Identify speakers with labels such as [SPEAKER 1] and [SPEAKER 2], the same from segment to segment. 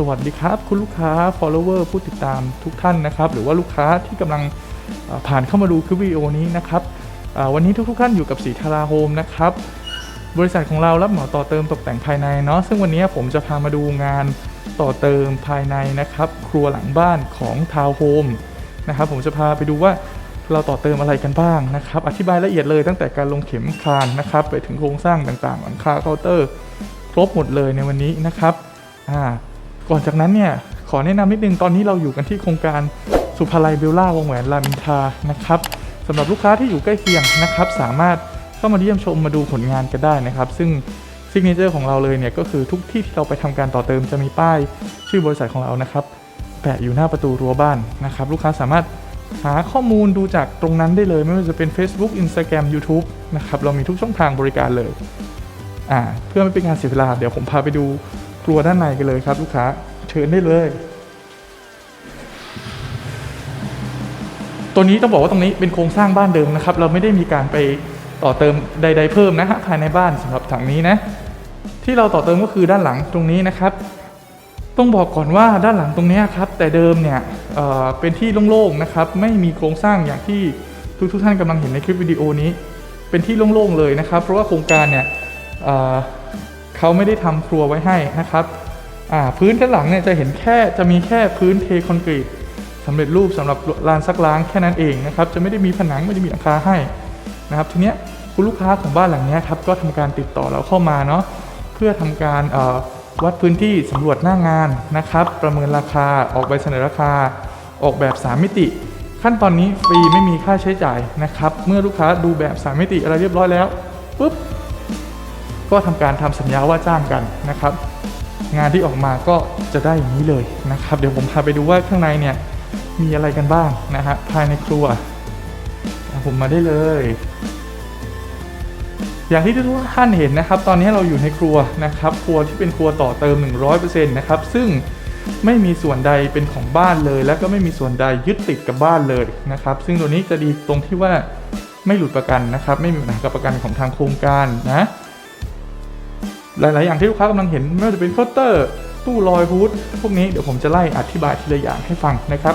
[SPEAKER 1] สวัสดีครับ คุณลูกค้า follower ผู้ติดตามทุกท่านนะครับ หรือว่าลูกค้าที่กำลังผ่านเข้ามาดูคลิปวิดีโอนี้นะครับวันนี้ทุกๆท่านอยู่กับสีทาราโฮมนะครับ บริษัทของเรารับเหมาต่อเติมตกแต่งภายในเนาะซึ่งวันนี้ผมจะพามาดูงานต่อเติมภายในนะครับ ครัวหลังบ้านของทาวน์โฮมนะครับผมจะพาไปดูว่าเราต่อเติมอะไรกันบ้างนะครับ อธิบายละเอียดเลยตั้งแต่การลงเข็มคานนะครับ ไปถึงโครงสร้างต่างๆหลังคาเคาน์เตอร์ ครบหมดเลยในวันนี้นะครับอ่า ก่อนจากนั้นเนี่ยขอแนะนำนิดนึงตอนนี้เราอยู่กันที่โครงการสุภาลัยเบลล่าวงแหวนรามินทานะครับสำหรับลูกค้าที่อยู่ใกล้เคียงนะครับสามารถเข้ามาเยี่ยมชมมาดูผลงานกันได้นะครับ ซึ่งซิกเนเจอร์ของเราเลยเนี่ยก็คือทุกที่ที่เราไปทำการต่อเติมจะมีป้าย ชื่อบริษัทของเรานะครับแปะอยู่หน้าประตูรั้วบ้านนะครับลูกค้าสามารถหาข้อมูลดูจากตรงนั้นได้เลย ไม่ว่าจะเป็น Facebook Instagram YouTube นะครับเรามีทุกช่องทางบริการเลยอ่าเพื่อไม่เป็นการเสียเวลาเดี๋ยวผมพาไปดู ครัวด้านในกันเลยครับลูกค้าเชิญได้เลย ตัวนี้ต้องบอกว่าตรงนี้เป็นโครงสร้างบ้านเดิมนะครับ เราไม่ได้มีการไปต่อเติมใด ๆ เพิ่มนะฮะภายในบ้านสำหรับถังนี้นะ ที่เราต่อเติมก็คือด้านหลังตรงนี้นะครับ ต้องบอกก่อนว่าด้านหลังตรงนี้ครับ แต่เดิมเนี่ยเเป็นที่โล่งๆนะครับ ไม่มีโครงสร้างอย่างที่ทุกๆท่านกำลังเห็นในคลิปวิดีโอนี้ เป็นที่โล่งๆเลยนะครับ เพราะว่าโครงการเนี่ย เขาไม่ได้ทำครัวไว้ให้นะครับพื้นด้านหลังเนี่ยจะเห็นแค่จะมีแค่พื้นเทคอนกรีตสำเร็จรูปสำหรับลานซักล้างแค่นั้นเองนะครับจะไม่ได้มีผนังไม่ได้มีหลังคาให้นะครับทีเนี้ยคุณลูกค้าของบ้านหลังเนี้ยครับก็ทำการติดต่อเราเข้ามาเนาะเพื่อทำการวัดพื้นที่สำรวจหน้างานนะครับ ประเมินราคาออกใบเสนอราคา ออกแบบ 3 มิติ ขั้นตอนนี้ฟรีไม่มีค่าใช้จ่ายนะครับ เมื่อลูกค้าดูแบบ 3 มิติอะไรเรียบร้อยแล้วปุ๊บ ก็ทำการทำสัญญาว่าจ้างกันนะครับ งานที่ออกมาก็จะได้อย่างนี้เลยนะครับ เดี๋ยวผมพาไปดูว่าข้างในเนี่ยมีอะไรกันบ้างนะฮะภายในครัวผมมาได้เลย อย่างที่ทุกท่านเห็นนะครับ ตอนนี้เราอยู่ในครัวนะครับ ครัวที่เป็นครัวต่อเติม 100%นะครับ ซึ่งไม่มีส่วนใดเป็นของบ้านเลย และก็ไม่มีส่วนใดยึดติดกับบ้านเลยนะครับ ซึ่งตัวนี้จะดีตรงที่ว่าไม่หลุดประกันนะครับ ไม่มีปัญหากับประกันของทางโครงการนะ หลาย ๆ อย่างที่ลูกค้ากำลังเห็นไม่ว่าจะเป็นเคาน์เตอร์ ตู้ลอยฮูดพวกนี้เดี๋ยวผมจะไล่อธิบายทีละอย่างให้ฟังนะครับ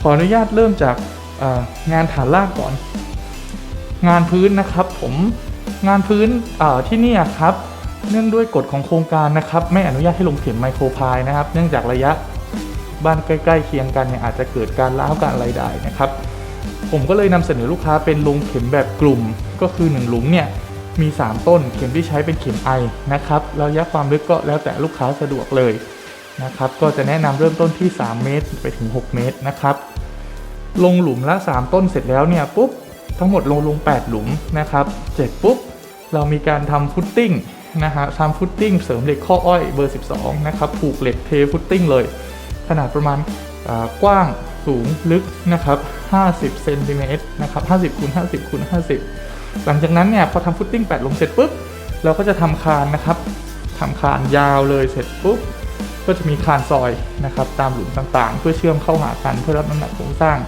[SPEAKER 1] ขออนุญาตเริ่มจากงานฐานรากก่อน งานพื้นนะครับผมงานพื้นที่นี่ครับเนื่องด้วยกฎของโครงการนะครับไม่อนุญาตให้ลงเข็มไมโครพายนะครับ เนื่องจากระยะบ้านใกล้ๆเคียงกันเนี่ยอาจจะเกิดการล้าวการอะไรได้นะครับ ผมก็เลยนำเสนอลูกค้าเป็นลงเข็มแบบกลุ่มก็คือ 1 หลุมเนี่ย มี 3 ต้น เข็มที่ใช้เป็นเข็มไอนะครับระยะความลึกก็แล้วแต่ลูกค้าสะดวกเลยนะครับก็จะแนะนำเริ่มต้นที่ 3 เมตร ไปถึง 6 เมตรนะครับ ลงหลุมละ 3 ต้นเสร็จแล้วเนี่ยปุ๊บทั้งหมดลงลง 8 หลุมนะครับเสร็จปุ๊บเรามีการทำฟุตติ้งนะฮะทำฟุตติ้งเสริมเหล็กข้ออ้อยเบอร์ 12 นะครับผูกเหล็กเทฟุตติ้งเลย ขนาดประมาณกว้างสูงลึกนะครับ 50 เซนติเมตรนะครับ 50คูณ50คูณ50 หลังจากนั้นเนี่ยพอทำฟุตติ้ง8หลุมเสร็จปุ๊บเราก็จะทำคานนะครับทำคานยาวเลยเสร็จปุ๊บก็จะมีคานซอยนะครับตามหลุมต่างๆ เพื่อเชื่อมเข้าหากันเพื่อรับน้ำหนักโครงสร้าง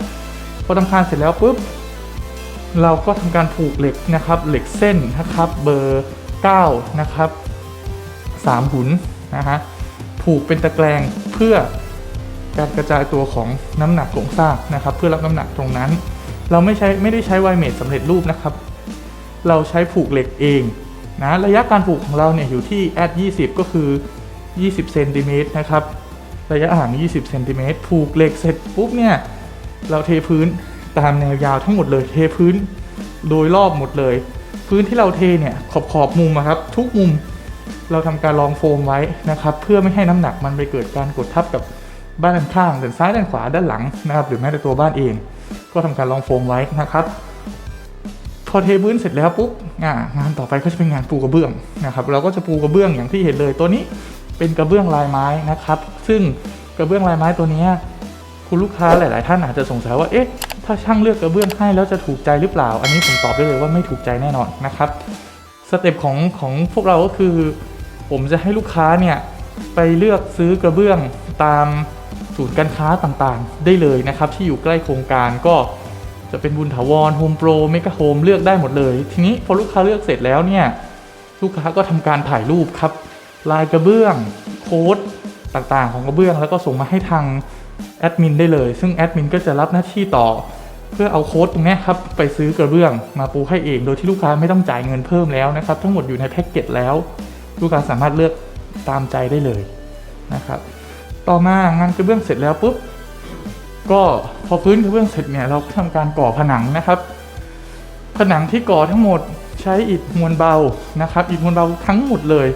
[SPEAKER 1] พอทำคานเสร็จแล้วปุ๊บเราก็ทำการผูกเหล็กนะครับเหล็กเส้นนะครับเบอร์ 9 นะครับ 3 หุนนะฮะผูกเป็นตะแกรงเพื่อการกระจายตัวของน้ำหนักโครงสร้างนะครับ เพื่อรับน้ำหนักตรงนั้น เราไม่ใช้ไม่ได้ใช้ไวเมทสำเร็จรูปนะครับ เราใช้ผูกเหล็กเองนะระยะการผูกของเราเนี่ยอยู่ที่แอด20 ก็คือ 20เซนติเมตรนะครับระยะห่าง 20เซนติเมตรผูกเหล็กเสร็จปุ๊บเนี่ยเราเทพื้นตามแนวยาวทั้งหมดเลยเทพื้นโดยรอบหมดเลย พื้นที่เราเทเนี่ยขอบขอบมุมอะครับ ทุกมุมเราทำการรองโฟมไว้นะครับ เพื่อไม่ให้น้ำหนักมันไปเกิดการกดทับกับบ้านด้านข้างด้านซ้ายด้านขวาด้านหลังนะครับ หรือแม้แต่ตัวบ้านเอง ก็ทำการรองโฟมไว้นะครับ พอเทพื้นเสร็จแล้วปุ๊บงานต่อไปก็จะเป็นงานปูกระเบื้องนะครับเราก็จะปูกระเบื้องอย่างที่เห็นเลยตัวนี้เป็นกระเบื้องลายไม้นะครับ ซึ่งกระเบื้องลายไม้ตัวนี้คุณลูกค้าหลาย ๆ ท่านอาจจะสงสัยว่าเอ๊ะถ้าช่างเลือกกระเบื้องให้แล้วจะถูกใจหรือเปล่า อันนี้ผมตอบได้เลยว่าไม่ถูกใจแน่นอนนะครับสเต็ปของของพวกเราก็คือ ผมจะให้ลูกค้าเนี่ยไปเลือกซื้อกระเบื้องตามศูนย์การค้าต่างๆ ได้เลยนะครับ ที่อยู่ใกล้โครงการก็ จะเป็นบุญถาวรโฮมโปรเมกะโฮมเลือกได้หมดเลย ทีนี้พอลูกค้าเลือกเสร็จแล้วเนี่ยลูกค้าก็ทำการถ่ายรูปครับ ลายกระเบื้องโค้ดต่างๆ ของกระเบื้องแล้วก็ส่งมาให้ทางแอดมินได้เลย ซึ่งแอดมินก็จะรับหน้าที่ต่อ เพื่อเอาโค้ดตรงนี้ครับไปซื้อกระเบื้องมาปูให้เองโดยที่ลูกค้าไม่ต้องจ่ายเงินเพิ่มแล้วนะครับ ทั้งหมดอยู่ในแพ็กเกจแล้ว ลูกค้าสามารถเลือกตามใจได้เลยนะครับ ต่อมางานกระเบื้องเสร็จแล้วปุ๊บ ก็พอพื้นกระเบื้องเสร็จเนี่ยเราก็ทำการก่อผนังนะครับ ผนังที่ก่อทั้งหมดใช้อิฐมวลเบานะครับอิฐมวลเบาทั้งหมดเลย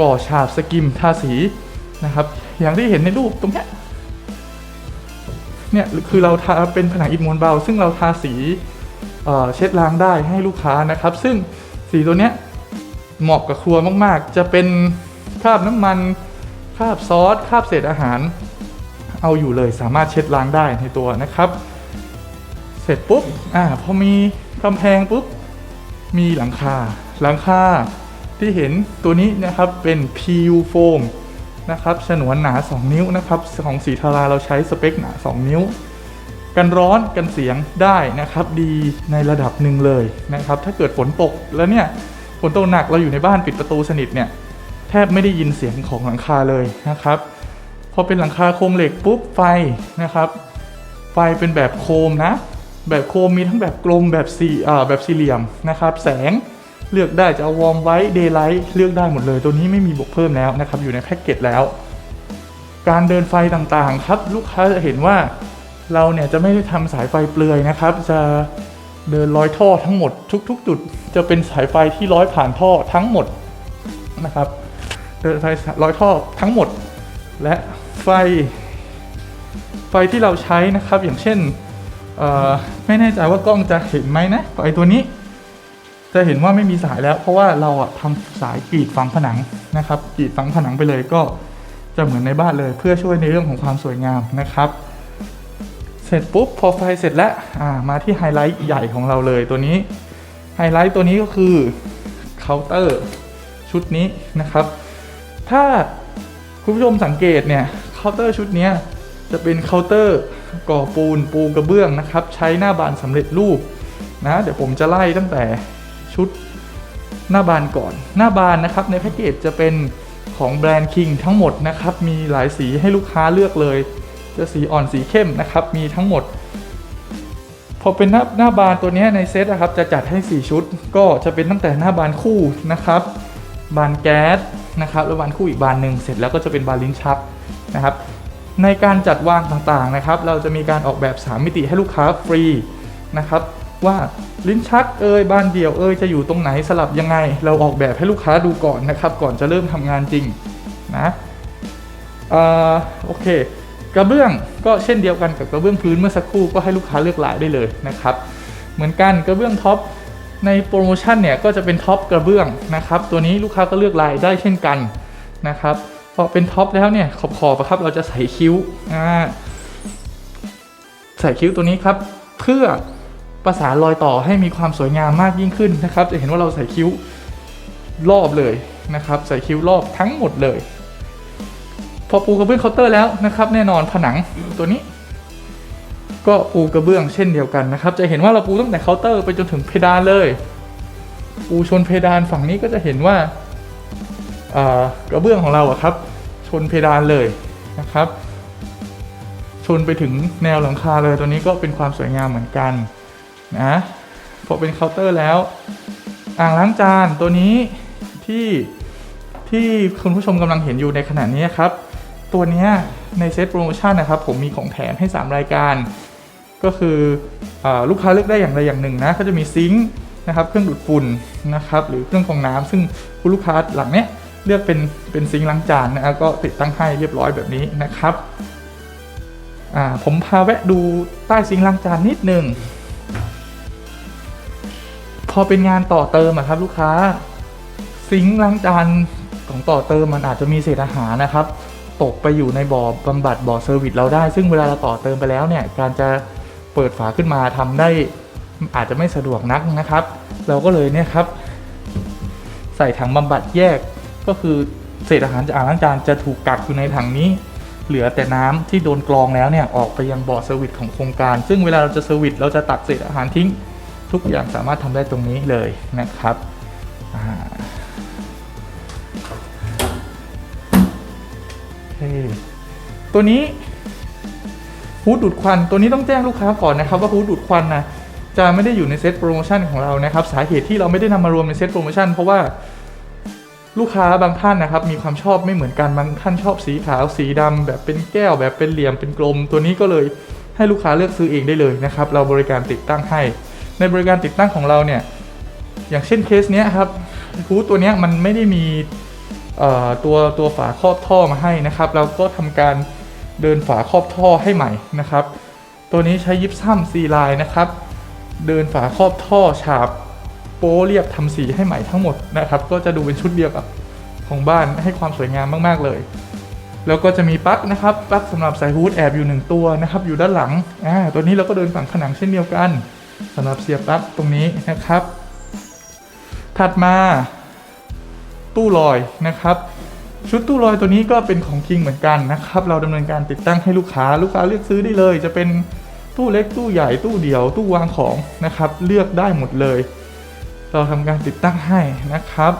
[SPEAKER 1] ก่อฉาบสกิมทาสีนะครับ อย่างที่เห็นในรูปตรงนี้เนี่ยคือเราทาเป็นผนังอิฐมวลเบา ซึ่งเราทาสีเเช็ดล้างได้ให้ลูกค้านะครับ ซึ่งสีตัวเนี้ยเหมาะกับครัวมาก ๆ จะเป็นคราบน้ำมันคราบซอสคราบเศษอาหาร เอาอยู่เลยสามารถเช็ดล้างได้ในตัวนะครับ เสร็จปุ๊บอ่าพอมีกำแพงปุ๊บมีหลังคาหลังคาที่เห็นตัวนี้นะครับเป็น PU foam นะครับฉนวนหนา 2 นิ้วนะครับของสีทาราเราใช้สเปคหนา 2 นิ้ว กันร้อนกันเสียงได้นะครับ ดีในระดับหนึ่งเลยนะครับ ถ้าเกิดฝนตกแล้วเนี่ยฝนตกหนักเราอยู่ในบ้านปิดประตูสนิทเนี่ยแทบไม่ได้ยินเสียงของหลังคาเลยนะครับ อเป็นหลังคาโครงเหล็กปุ๊บไฟนะครับ ไฟเป็นแบบโคมนะ แบบโคมมีทั้งแบบกลมแบบสี่แบบสี่เหลี่ยมนะครับ แสงเลือกได้จะเอาวอร์มไว้เดย์ไลท์เลือกได้หมดเลย ตัวนี้ไม่มีบวกเพิ่มแล้วนะครับ อยู่ในแพ็กเกจแล้ว การเดินไฟต่างๆครับ ลูกค้าจะเห็นว่าเราเนี่ยจะไม่ได้ทำสายไฟเปลือยนะครับ จะเดินร้อยท่อทั้งหมดทุก ๆ จุด จะเป็นสายไฟที่ร้อยผ่านท่อทั้งหมดนะครับ เดินไฟร้อยท่อทั้งหมด และไฟ ไฟที่เราใช้นะครับ อย่างเช่นไม่แน่ใจว่ากล้องจะเห็นไหมนะไฟตัวนี้ จะเห็นว่าไม่มีสายแล้ว เพราะว่าเราอะทำสายกรีดฝังผนังนะครับกรีดฝังผนังไปเลยก็จะเหมือนในบ้านเลยเพื่อช่วยในเรื่องของความสวยงามนะครับ เสร็จปุ๊บพอไฟเสร็จแล้วมาที่ไฮไลท์ใหญ่ของเราเลยตัวนี้ไฮไลท์ตัวนี้ก็คือเคาน์เตอร์ชุดนี้นะครับ ถ้า คุณผู้ชมสังเกตเนี่ยเคาน์เตอร์ชุดนี้จะเป็นเคาน์เตอร์ก่อปูนปูกระเบื้องนะครับ ใช้หน้าบานสำเร็จรูปนะเดี๋ยวผมจะไล่ตั้งแต่ชุดหน้าบานก่อน หน้าบานนะครับในแพ็กเกจจะเป็นของแบรนด์ King ทั้งหมดนะครับ มีหลายสีให้ลูกค้าเลือกเลย จะสีอ่อนสีเข้มนะครับ มีทั้งหมด พอเป็นหน้าหน้าบานตัวนี้ในเซตนะครับ จะจัดให้ 4 ชุด ก็จะเป็นตั้งแต่หน้าบานคู่นะครับ บานแก๊ส นะครับแล้วบานคู่อีกบานหนึ่งเสร็จแล้วก็จะเป็นบานลิ้นชักนะครับ ในการจัดวางต่างๆนะครับ เราจะมีการออกแบบ 3 มิติให้ลูกค้าฟรีนะครับ ว่าลิ้นชักเอยบานเดี่ยวเอยจะอยู่ตรงไหนสลับยังไง เราออกแบบให้ลูกค้าดูก่อนนะครับ ก่อนจะเริ่มทำงานจริงนะเอ่อโอเค กระเบื้องก็เช่นเดียวกันกับกระเบื้องพื้นเมื่อสักครู่ก็ให้ลูกค้าเลือกหลายได้เลยนะครับ เหมือนกันกระเบื้องท็อป ในโปรโมชั่นเนี่ยก็จะเป็นท็อปกระเบื้องนะครับ ตัวนี้ลูกค้าก็เลือกลายได้เช่นกันนะครับพอเป็นท็อปแล้วเนี่ยขอบขอบๆอะครับเราจะใส่คิ้วอ่าใส่คิ้วตัวนี้ครับ เพื่อประสานรอยต่อให้มีความสวยงามมากยิ่งขึ้นนะครับ จะเห็นว่าเราใส่คิ้วรอบเลยนะครับ ใส่คิ้วรอบทั้งหมดเลย พอปูกระเบื้องเคาน์เตอร์แล้วนะครับ แน่นอนผนังตัวนี้ ก็ปูกระเบื้องเช่นเดียวกันนะครับ จะเห็นว่าเราปูตั้งแต่เคาน์เตอร์ไปจนถึงเพดานเลย ปูชนเพดานฝั่งนี้ก็จะเห็นว่ากระเบื้องของเราอะครับ ชนเพดานเลยนะครับ ชนไปถึงแนวหลังคาเลยตัวนี้ก็เป็นความสวยงามเหมือนกันนะพอเป็นเคาน์เตอร์แล้ว อ่างล้างจานตัวนี้ที่ที่คุณผู้ชมกำลังเห็นอยู่ในขณะนี้ครับ ตัวนี้ในเซตโปรโมชั่นนะครับ ผมมีของแถมให้ 3 รายการ ก็คืออลูกค้าเลือกได้อย่างใดอย่างหนึ่งนะก็จะมีซิงค์นะครับเครื่องดูดฝุ่นนะครับหรือเครื่องกรองน้ำซึ่งคุณลูกค้าหลังเนี้ยเลือกเป็นเป็นซิงค์ล้างจานนะก็ติดตั้งให้เรียบร้อยแบบนี้นะครับผมพาแวะดูใต้ซิงค์ล้างจานนิดหนึ่งพอเป็นงานต่อเติมอะครับลูกค้าซิงค์ล้างจานของต่อเติมมันอาจจะมีเศษอาหารนะครับ ตกไปอยู่ในบ่อบำบัดบ่อเซอร์วิสเราได้ ซึ่งเวลาเราต่อเติมไปแล้วเนี่ยการจะ เปิดฝาขึ้นมาทำได้อาจจะไม่สะดวกนักนะครับ เราก็เลยเนี่ยครับ ใส่ถังบำบัดแยกก็คือเศษอาหารจากอ่างล้างจานจะถูกกักอยู่ในถังนี้ เหลือแต่น้ำที่โดนกรองแล้วเนี่ยออกไปยังบ่อเซอร์วิสของโครงการ ซึ่งเวลาเราจะเซอร์วิสเราจะตักเศษอาหารทิ้ง ทุกอย่างสามารถทำได้ตรงนี้เลยนะครับตัวนี้ ฮูดดูดควันตัวนี้ต้องแจ้งลูกค้าก่อนนะครับว่าฮูดดูดควันนะจะไม่ได้อยู่ในเซตโปรโมชั่นของเรานะครับสาเหตุที่เราไม่ได้นำมารวมในเซตโปรโมชั่นเพราะว่าลูกค้าบางท่านนะครับมีความชอบไม่เหมือนกันบางท่านชอบสีขาวสีดำแบบเป็นแก้วแบบเป็นเหลี่ยมเป็นกลม ตัวนี้ก็เลยให้ลูกค้าเลือกซื้อเองได้เลยนะครับเราบริการติดตั้งให้ ในบริการติดตั้งของเราเนี่ยอย่างเช่นเคสเนี้ยครับฮูดตัวเนี้ยมันไม่ได้มีตัวตัวฝาครอบท่อมาให้นะครับ เราก็ทำการ เดินฝาครอบท่อให้ใหม่นะครับ ตัวนี้ใช้ยิปซัมซีไลน์นะครับ เดินฝาครอบท่อฉาบโป๊เรียบทำสีให้ใหม่ทั้งหมดนะครับ ก็จะดูเป็นชุดเดียวกับของบ้านให้ความสวยงามมากๆเลย แล้วก็จะมีปลั๊กนะครับปลั๊กสำหรับใส่ฮูดแอบอยู่หนึ่งตัวนะครับ อยู่ด้านหลังอ่าตัวนี้เราก็เดินฝั่งผนังเช่นเดียวกันสำหรับเสียบปลั๊กตรงนี้นะครับ ถัดมาตู้ลอยนะครับ ชุดตู้ลอยตัวนี้ก็เป็นของคิงเหมือนกันนะครับ เราดำเนินการติดตั้งให้ลูกค้า ลูกค้าเลือกซื้อได้เลย จะเป็นตู้เล็กตู้ใหญ่ตู้เดี่ยว ตู้วางของนะครับ เลือกได้หมดเลย เราทำการติดตั้งให้นะครับ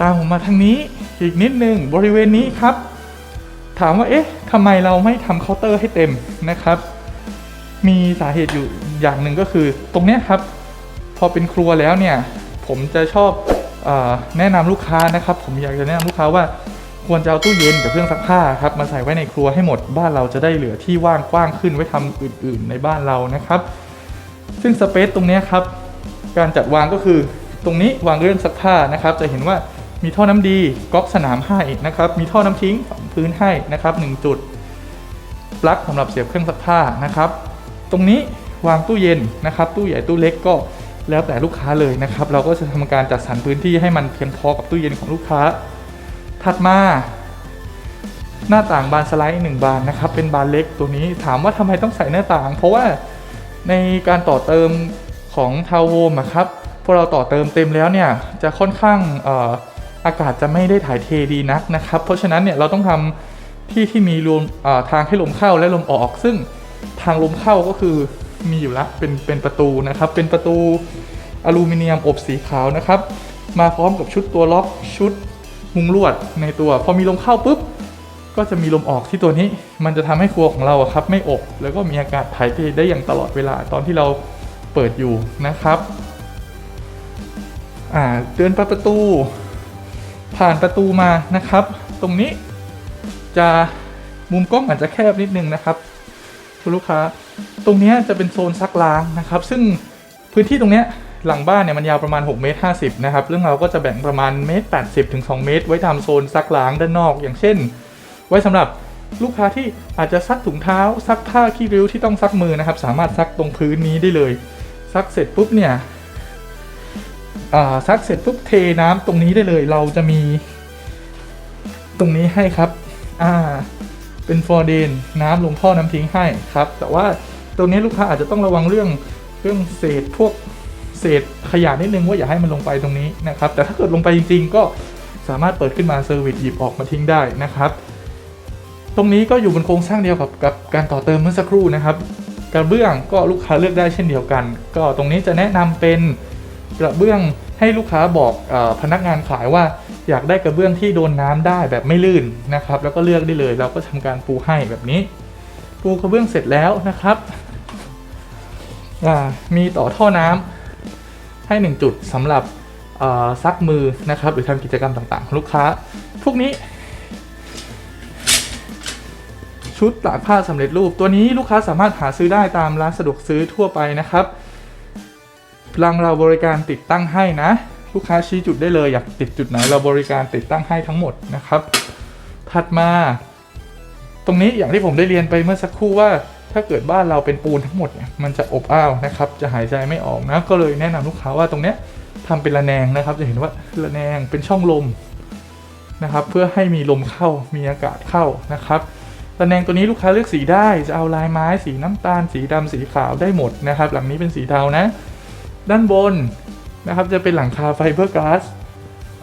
[SPEAKER 1] ตามผมมาทางนี้อีกนิดนึงบริเวณนี้ครับ ถามว่าเอ๊ะทำไมเราไม่ทำเคาน์เตอร์ให้เต็มนะครับ มีสาเหตุอยู่อย่างหนึ่งก็คือ ตรงนี้ครับ พอเป็นครัวแล้วเนี่ย ผมจะชอบอแนะนำลูกค้านะครับ ผมอยากจะแนะนำลูกค้าว่า ควรจะเอาตู้เย็นกับเครื่องซักผ้าครับมาใส่ไว้ในครัวให้หมดบ้านเราจะได้เหลือที่ว่างกว้างขึ้นไว้ทำอื่น ๆ ในบ้านเรานะครับ ซึ่งสเปซตรงนี้ครับ การจัดวางก็คือตรงนี้วางเรื่องซักผ้านะครับ จะเห็นว่ามีท่อน้ำดีก๊อกสนามให้นะครับ มีท่อน้ำทิ้งฝังพื้นให้นะครับหนึ่งจุดปลั๊กสำหรับเสียบเครื่องซักผ้านะครับ ตรงนี้วางตู้เย็นนะครับ ตู้ใหญ่ตู้เล็กก็แล้วแต่ลูกค้าเลยนะครับ เราก็จะทำการจัดสรรพื้นที่ให้มันเพียงพอกับตู้เย็นของลูกค้า ถัดมาหน้าต่างบานสไลด์หนึ่งบานนะครับเป็นบานเล็กตัวนี้ถามว่าทำไมต้องใส่หน้าต่าง เพราะว่าในการต่อเติมของทาวโฮมครับพอเราต่อเติมเต็มแล้วเนี่ยจะค่อนข้างเอ่อากาศจะไม่ได้ถ่ายเทดีนักนะครับ เพราะฉะนั้นเนี่ยเราต้องทำที่ที่มีลมทางให้ลมเข้าและลมออก ซึ่งทางลมเข้าก็คือมีอยู่แล้วเป็นเป็นประตูนะครับ เป็นประตูอลูมิเนียมอบสีขาวนะครับ มาพร้อมกับชุดตัวล็อกชุด มุงลวดในตัว พอมีลมเข้าปุ๊บก็จะมีลมออกที่ตัวนี้ มันจะทำให้ครัวของเราครับไม่อบแล้วก็มีอากาศถ่ายเทได้อย่างตลอดเวลาตอนที่เราเปิดอยู่นะครับอ่าเดินประตู ผ่านประตูมานะครับ ตรงนี้จะมุมกล้องอาจจะแคบนิดนึงนะครับคุณลูกค้า ตรงนี้จะเป็นโซนซักล้างนะครับ ซึ่งพื้นที่ตรงนี้ หลังบ้านเนี่ยมันยาวประมาณ6เมตร50นะครับเรื่องเราก็จะแบ่งประมาณเมตร80ถึง2เมตร ไว้ทำโซนซักล้างด้านนอก อย่างเช่น ไว้สำหรับลูกค้าที่อาจจะซักถุงเท้า ซักผ้าขี้ริ้วที่ต้องซักมือนะครับ สามารถซักตรงพื้นนี้ได้เลย ซักเสร็จปุ๊บเนี่ยซักเสร็จปุ๊บเทน้ำตรงนี้ได้เลย เราจะมี ตรงนี้ให้ครับ อ่า เป็นฟอร์เดนน้ำลงท่อน้ำทิ้งให้ครับ แต่ว่าตรงนี้ลูกค้าอาจจะต้องระวังเรื่องเรื่องเศษพวก เศษขยะนิดนึงว่าอย่าให้มันลงไปตรงนี้นะครับ แต่ถ้าเกิดลงไปจริงๆ ก็สามารถเปิดขึ้นมาเซอร์วิสหยิบออกมาทิ้งได้นะครับ ตรงนี้ก็อยู่บนโครงสร้างเดียวกับกับการต่อเติมเมื่อสักครู่นะครับกระเบื้องก็ลูกค้าเลือกได้เช่นเดียวกัน ก็ตรงนี้จะแนะนำเป็นกระเบื้องให้ลูกค้าบอกอพนักงานขายว่าอยากได้กระเบื้องที่โดนน้ำได้แบบไม่ลื่นนะครับ แล้วก็เลือกได้เลย เราก็ทำการปูให้แบบนี้ ปูกระเบื้องเสร็จแล้วนะครับมีต่อท่อน้ำ ให้หนึ่งจุดสำหรับซักมือนะครับ หรือทำกิจกรรมต่างๆของลูกค้า พวกนี้ ชุดตากผ้าสำเร็จรูปตัวนี้ลูกค้าสามารถหาซื้อได้ตามร้านสะดวกซื้อทั่วไปนะครับรังเราบริการติดตั้งให้นะ ลูกค้าชี้จุดได้เลยอยากติดจุดไหนเราบริการติดตั้งให้ทั้งหมดนะครับ ถัดมา ตรงนี้อย่างที่ผมได้เรียนไปเมื่อสักครู่ว่า ถ้าเกิดบ้านเราเป็นปูนทั้งหมดเนี่ยมันจะอบอ้าวนะครับ จะหายใจไม่ออกนะก็เลยแนะนำลูกค้าว่าตรงเนี้ยทำเป็นระแนงนะครับ จะเห็นว่าระแนงเป็นช่องลมนะครับ เพื่อให้มีลมเข้ามีอากาศเข้านะครับตะแนงตัวนี้ลูกค้าเลือกสีได้จะเอาลายไม้สีน้ำตาล สีดำสีขาวได้หมดนะครับ หลังนี้เป็นสีเทานะ ด้านบนนะครับจะเป็นหลังคาไฟเบอร์กลาส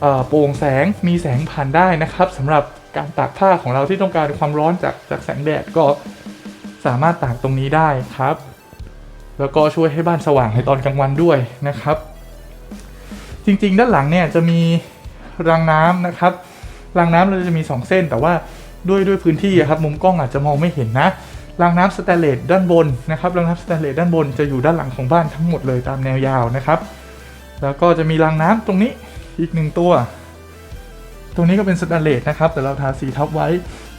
[SPEAKER 1] เอ่อโปร่งแสงมีแสงผ่านได้นะครับสำหรับการตากผ้าของเราที่ต้องการความร้อนจากจากแสงแดดก็ สามารถตากตรงนี้ได้ครับ แล้วก็ช่วยให้บ้านสว่างในตอนกลางวันด้วยนะครับ จริงๆ ด้านหลังเนี่ยจะมีรางน้ำนะครับรางน้ำเราจะมี 2 เส้น แต่ว่า
[SPEAKER 2] ด้วยด้วยพื้นที่ครับมุมกล้องอาจจะมองไม่เห็นนะรางน้ำสแตนเลสด้านบนนะครับรางน้ำสแตนเลสด้านบนจะอยู่ด้านหลังของบ้านทั้งหมดเลยตามแนวยาวนะครับ แล้วก็จะมีรางน้ำตรงนี้อีกหนึ่งตัว ตรงนี้ก็เป็นสแตนเลสนะครับ แต่เราทาสีทับไว้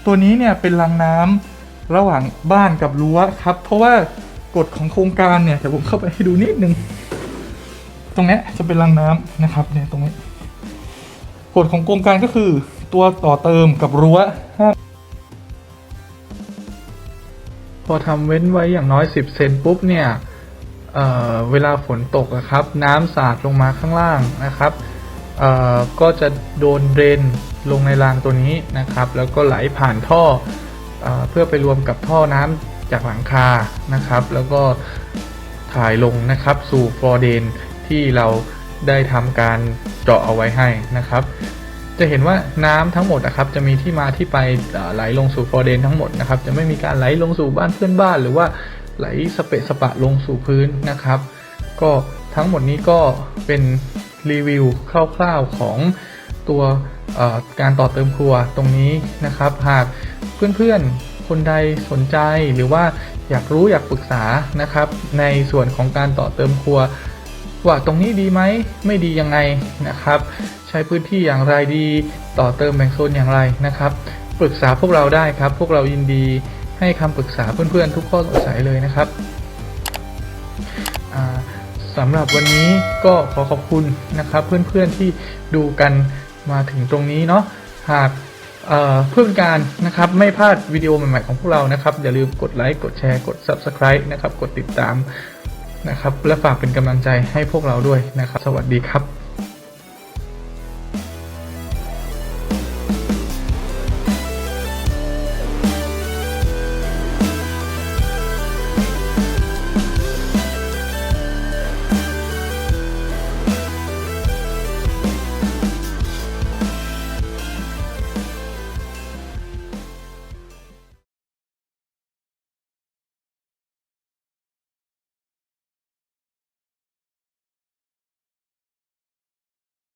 [SPEAKER 2] ตัวนี้เนี่ยเป็นรางน้ำ ระหว่างบ้านกับรั้วครับ เพราะว่ากฎของโครงการเนี่ยเดี๋ยวผมเข้าไปให้ดูนิดนึง ตรงนี้จะเป็นรางน้ำนะครับเนี่ยตรงนี้กฎของโครงการก็คือตัวต่อเติมกับรั้วห้ามพอทำเว้นไว้อย่างน้อย 10 เซนปุ๊บเนี่ยเเวลาฝนตกอะครับ น้ำสาดลงมาข้างล่างนะครับก็จะโดนเดรนลงในรางตัวนี้นะครับ แล้วก็ไหลผ่านท่อ เพื่อไปรวมกับท่อน้ำจากหลังคานะครับ แล้วก็ถ่ายลงนะครับสู่ฟลอร์เดนที่เราได้ทำการเจาะเอาไว้ให้นะครับ จะเห็นว่าน้ำทั้งหมดนะครับจะมีที่มาที่ไปไหลลงสู่ฟอร์เดนทั้งหมดนะครับ จะไม่มีการไหลลงสู่บ้านเพื่อนบ้าน หรือว่าไหลสเปะสปะลงสู่พื้นนะครับ ก็ทั้งหมดนี้ก็เป็นรีวิวคร่าวๆของตัว การต่อเติมครัวตรงนี้นะครับ หากเพื่อนๆ คนใดสนใจหรือว่าอยากรู้อยากปรึกษานะครับ ในส่วนของการต่อเติมครัว ว่าตรงนี้ดีไหมไม่ดียังไงนะครับ ใช้พื้นที่อย่างไรดีต่อเติมแบ่งโซนอย่างไรนะครับ ปรึกษาพวกเราได้ครับ พวกเรายินดีให้คำปรึกษาเพื่อนๆ ทุกข้อสงสัยเลยนะครับสำหรับวันนี้ก็ขอขอบคุณนะครับ เพื่อนๆที่ดูกัน มาถึงตรงนี้เนาะหากเพื่อนการนะครับไม่พลาดวิดีโอใหม่ ๆ ของพวกเรานะครับ อย่าลืมกดไลค์กดแชร์กด Subscribe นะครับ กดติดตามนะครับ และฝากเป็นกำลังใจให้พวกเราด้วยนะครับ สวัสดีครับ